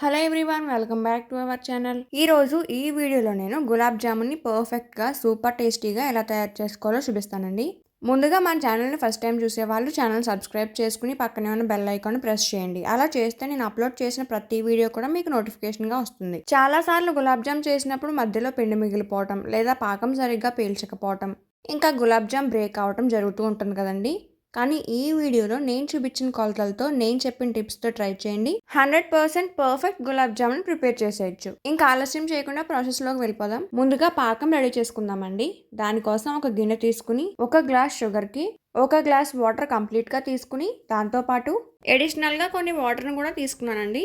Hello everyone welcome back to our channel. ఈరోజు ఈ వీడియోలో నేను గులాబ్ జామున్ని పర్ఫెక్ట్గా సూపర్ టేస్టీగా ఎలా తయారు చేసుకోవాలో చూపిస్తానండి. ముందుగా మన ఛానల్ని ఫస్ట్ టైం చూసే వాళ్ళు ఛానల్ సబ్స్క్రైబ్ చేసుకుని పక్కనే ఉన్న బెల్ ఐకాన్ ప్రెస్ చేయండి. అలా చేస్తే నేను అప్లోడ్ చేసిన ప్రతి వీడియో కూడా మీకు నోటిఫికేషన్గా వస్తుంది. చాలా సార్లు గులాబ్ జామ్ చేసినప్పుడు మధ్యలో పిండి మిగిలిపోవటం లేదా పాకం సరిగ్గా పీల్చకపోవటం. ఇంకా గులాబ్ జామ్ బ్రేక్ అవటం జరుగుతూ ఉంటుంది కదండి. కానీ ఈ వీడియోలో నేను చూపించిన కొలతలతో నేను చెప్పిన టిప్స్తో ట్రై చేయండి. Hundred percent perfect gulab jamun prepare చేసేయచ్చు. ఇంకా ఆలస్యం చేయకుండా ప్రాసెస్లోకి వెళ్ళిపోదాం. ముందుగా పాకం రెడీ చేసుకుందామండి. దానికోసం ఒక గిన్నె తీసుకుని ఒక గ్లాస్ షుగర్కి ఒక గ్లాస్ వాటర్ కంప్లీట్గా తీసుకుని దాంతోపాటు అడిషనల్గా కొన్ని వాటర్ని కూడా తీసుకున్నానండి.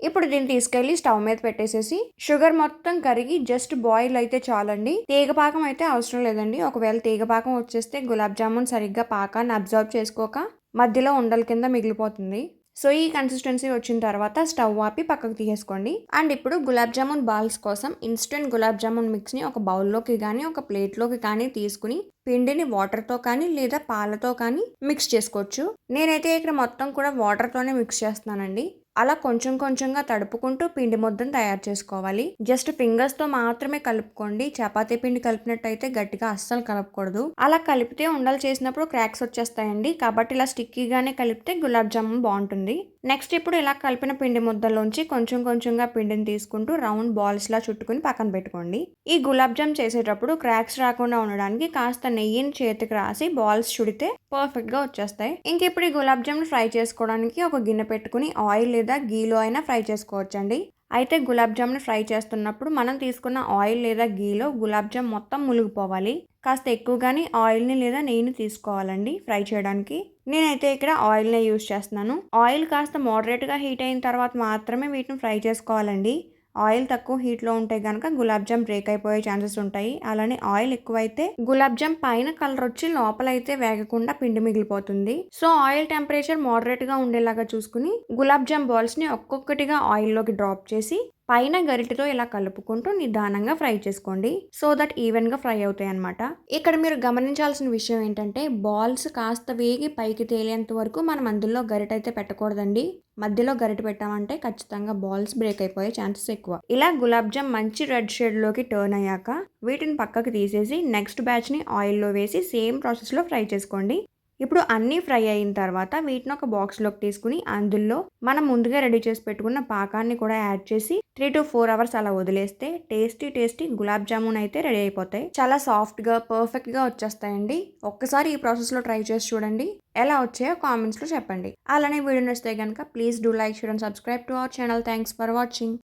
ఇప్పుడు దీన్ని తీసుకెళ్ళి స్టవ్ మీద పెట్టేసేసి షుగర్ మొత్తం కరిగి జస్ట్ బాయిల్ అయితే చాలండి. తీగపాకం అయితే అవసరం లేదండి. ఒకవేళ తీగపాకం వచ్చేస్తే గులాబ్ జామున్ సరిగ్గా పాకాన్ని అబ్జర్వ్ చేసుకోక మధ్యలో ఉండల కింద మిగిలిపోతుంది. సో ఈ కన్సిస్టెన్సీ వచ్చిన తర్వాత స్టవ్ ఆపి పక్కకు తీసేసుకోండి. అండ్ ఇప్పుడు గులాబ్ జామున్ బాల్స్ కోసం ఇన్స్టెంట్ గులాబ్ జామున్ మిక్స్ని ఒక బౌల్లోకి కానీ ఒక ప్లేట్లోకి కానీ తీసుకుని పిండిని వాటర్తో కానీ లేదా పాలతో కానీ మిక్స్ చేసుకోవచ్చు. నేనైతే ఇక్కడ మొత్తం కూడా వాటర్తోనే మిక్స్ చేస్తున్నానండి. అలా కొంచెం కొంచెంగా తడుపుకుంటూ పిండి ముద్దను తయారు చేసుకోవాలి. జస్ట్ ఫింగర్స్తో మాత్రమే కలుపుకోండి. చపాతీ పిండి కలిపినట్టయితే గట్టిగా అస్సలు కలపకూడదు. అలా కలిపితే ఉండలు చేసినప్పుడు క్రాక్స్ వచ్చేస్తాయండి. కాబట్టి ఇలా స్టిక్కీగానే కలిపితే గులాబ్ జామున్ బాగుంటుంది. నెక్స్ట్ ఇప్పుడు ఇలా కలిపిన పిండి ముద్దలోంచి కొంచెం కొంచెంగా పిండిని తీసుకుంటూ రౌండ్ బాల్స్లా చుట్టుకుని పక్కన పెట్టుకోండి. ఈ గులాబ్ జామ్ చేసేటప్పుడు క్రాక్స్ రాకుండా ఉండడానికి కాస్త నెయ్యిని చేతికి రాసి బాల్స్ చుడితే పర్ఫెక్ట్గా వచ్చేస్తాయి. ఇంక ఇప్పుడు ఈ గులాబ్ జామ్ ఫ్రై చేసుకోవడానికి ఒక గిన్నె పెట్టుకుని ఆయిల్ లేదా గీలో అయినా ఫ్రై చేసుకోవచ్చండి. అయితే గులాబ్ జామ్ను ఫ్రై చేస్తున్నప్పుడు మనం తీసుకున్న ఆయిల్ లేదా గీలో గులాబ్ జామ్ మొత్తం మునిగిపోవాలి. కాస్త ఎక్కువగానే ఆయిల్ని లేదా నెయ్యిని తీసుకోవాలండి ఫ్రై చేయడానికి. నేనైతే ఇక్కడ ఆయిల్నే యూజ్ చేస్తున్నాను. ఆయిల్ కాస్త మోడరేట్గా హీట్ అయిన తర్వాత మాత్రమే వీటిని ఫ్రై చేసుకోవాలండి. ఆయిల్ తక్కువ హీట్లో ఉంటే కనుక గులాబ్ జామ్ బ్రేక్ అయిపోయే ఛాన్సెస్ ఉంటాయి. అలానే ఆయిల్ ఎక్కువైతే గులాబ్ జామ్ పైన కలర్ వచ్చి లోపలైతే వేగకుండా పిండి మిగిలిపోతుంది. సో ఆయిల్ టెంపరేచర్ మోడరేట్గా ఉండేలాగా చూసుకుని గులాబ్ జామ్ బాల్స్ని ఒక్కొక్కటిగా ఆయిల్లోకి డ్రాప్ చేసి పైన గరిటెతో ఇలా కలుపుకుంటూ నిదానంగా ఫ్రై చేసుకోండి. సో దట్ ఈవెన్గా ఫ్రై అవుతాయి అనమాట ఇక్కడ మీరు గమనించాల్సిన విషయం ఏంటంటే బాల్స్ కాస్త వేగి పైకి తేలేంత వరకు మనం అందులో గరిట అయితే పెట్టకూడదండి. మధ్యలో గరిట పెట్టామంటే ఖచ్చితంగా బాల్స్ బ్రేక్ అయిపోయే ఛాన్సెస్ ఎక్కువ. ఇలా గులాబ్ జామ్ మంచి రెడ్ షేడ్లోకి టర్న్ అయ్యాక వీటిని పక్కకు తీసేసి నెక్స్ట్ బ్యాచ్ని ఆయిల్లో వేసి సేమ్ ప్రాసెస్లో ఫ్రై చేసుకోండి. ఇప్పుడు అన్నీ ఫ్రై అయిన తర్వాత వీటిని ఒక బాక్స్లోకి తీసుకుని అందులో మనం ముందుగా రెడీ చేసి పెట్టుకున్న పాకాన్ని కూడా యాడ్ చేసి త్రీ టు ఫోర్ అవర్స్ అలా వదిలేస్తే టేస్టీ టేస్టీ గులాబ్ జామున్ అయితే రెడీ అయిపోతాయి. చాలా సాఫ్ట్గా పర్ఫెక్ట్గా వచ్చేస్తాయండి. ఒక్కసారి ఈ ప్రాసెస్లో ట్రై చేసి చూడండి. ఎలా వచ్చాయో కామెంట్స్లో చెప్పండి. అలానే వీడియో నచ్చితే కనుక please do like share and subscribe to our channel. Thanks for watching.